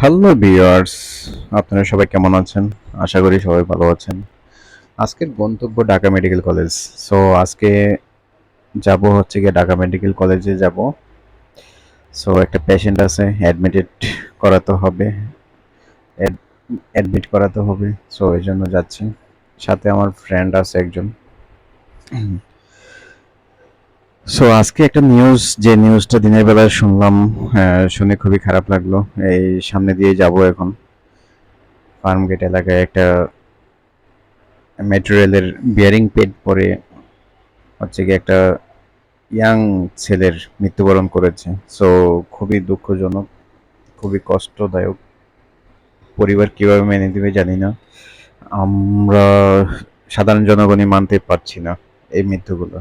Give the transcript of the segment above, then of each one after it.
Hello viewers আপনারা সবাই কেমন আছেন? আশা করি সবাই ভালো আছেন। আজকের গন্তব্য ঢাকা মেডিকেল কলেজ। সো আজকে যাব হচ্ছে গিয়ে ঢাকা মেডিকেল কলেজে যাব। সো একটা পেশেন্ট আছে অ্যাডমিটেড করাতে হবে। অ্যাডমিট করাতে হবে। সো এই জন্য যাচ্ছি। সাথে আমার ফ্রেন্ড আছে একজন। সো আজকে একটা নিউজ যে নিউজটা দিনের বেলায় শুনলাম শুনে খুবই খারাপ লাগল। এই সামনে দিয়ে যাব এখন। ফার্ম গেট এলাকায় একটা মেটেরিয়ালের বিয়ারিং পেড পরে হচ্ছে কি একটা ইয়াং ছেলের মৃত্যুবরণ করেছে। সো খুবই দুঃখজনক, খুবই কষ্টদায়ক। পরিবার কীভাবে মেনে দেবে জানি না। আমরা সাধারণ জনগণই মানতে পারছি না এই মৃত্যুগুলো।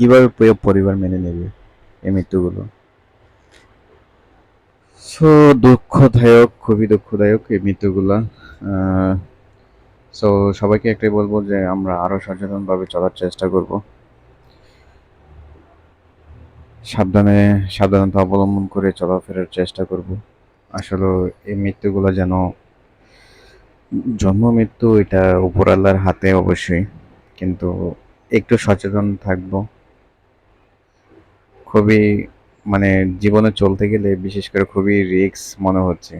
কীভাবে পরিবার মেনে নেবে এই মৃত্যুগুলো? সো দুঃখদায়ক, খুবই দুঃখদায়ক এই মৃত্যুগুলো। সো সবাইকে একটাই বলব যে আমরা আরও সচেতনভাবে চলার চেষ্টা করব। সাবধানে, সাবধানতা অবলম্বন করে চলাফেরার চেষ্টা করব। আসলে এই মৃত্যুগুলো যেন, জন্ম মৃত্যু এটা উপরাল্লার হাতে অবশ্যই। কিন্তু একটু সচেতন থাকব। খুবই মানে জীবনে চলতে গেলে বিশেষ করে খুবই রিস্ক মনে হচ্ছে।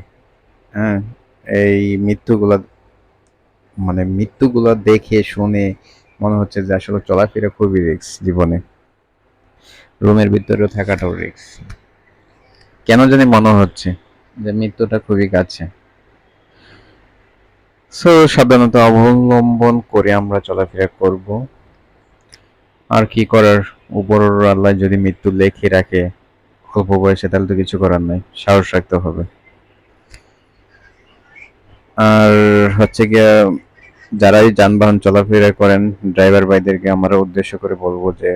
হ্যাঁ এই মৃত্যুগুলা মানে মৃত্যুগুলা দেখে শুনে মনে হচ্ছে যে আসলে চলাফেরা খুবই রিস্ক জীবনে। রুমের ভিতরে থাকাটাও রিক্স কেন জানি মনে হচ্ছে যে মৃত্যুটা খুবই কাছে। সো সাবধানতা অবলম্বন করে আমরা চলাফেরা করব। আর কি করার? উপর আল্লাহ যদি মৃত্যু লেখে রাখে অল্প বয়সে তাহলে তো কিছু করার নাই। সাহস রাখতে হবে। আর হচ্ছে গিয়া, যারাই যানবাহন চলাফেরা করেন ড্রাইভার ভাইদেরকে আমরা উদ্দেশ্য করে বলব যে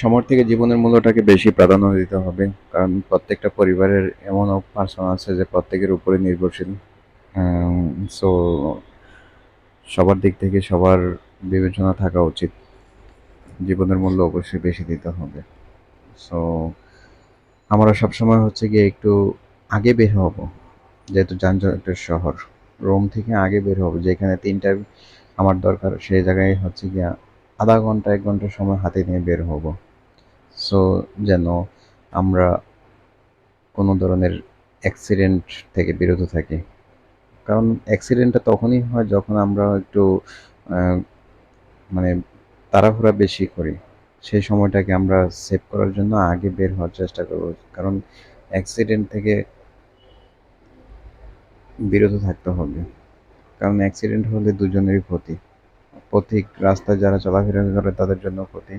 সমর থেকে জীবনের মূল্যটাকে বেশি প্রাধান্য দিতে হবে। কারণ প্রত্যেকটা পরিবারের এমন পার্সন আছে যে প্রত্যেকের উপরে নির্ভরশীল। সো সবার দিক থেকে সবার বিবেচনা থাকা উচিত। জীবনের মূল্য অবশ্যই বেশি দিতে হবে। সো আমরা সবসময় হচ্ছে গিয়ে একটু আগে বের হব, যেহেতু যানজটের শহর। রোম থেকে আগে বের হব, যেখানে তিনটার আমার দরকার, সেই জায়গায় হচ্ছে গিয়া আধা ঘণ্টা, এক ঘণ্টা সময় হাতে নিয়ে বের হব। সো যেন আমরা কোনো ধরনের অ্যাক্সিডেন্ট থেকে বিরত থাকি। কারণ অ্যাক্সিডেন্টটা তখনই হয় যখন আমরা একটু মানে তাড়াহুড়া বেশি করি। সেই সময়টাকে আমরা সেভ করার জন্য আগে বের হওয়ার চেষ্টা করব। কারণ অ্যাক্সিডেন্ট থেকে বিরত থাকতে হবে। কারণ অ্যাক্সিডেন্ট হলে দুজনেরই ক্ষতি। পথিক রাস্তায় যারা চলাফেরা করে তাদের জন্য ক্ষতি।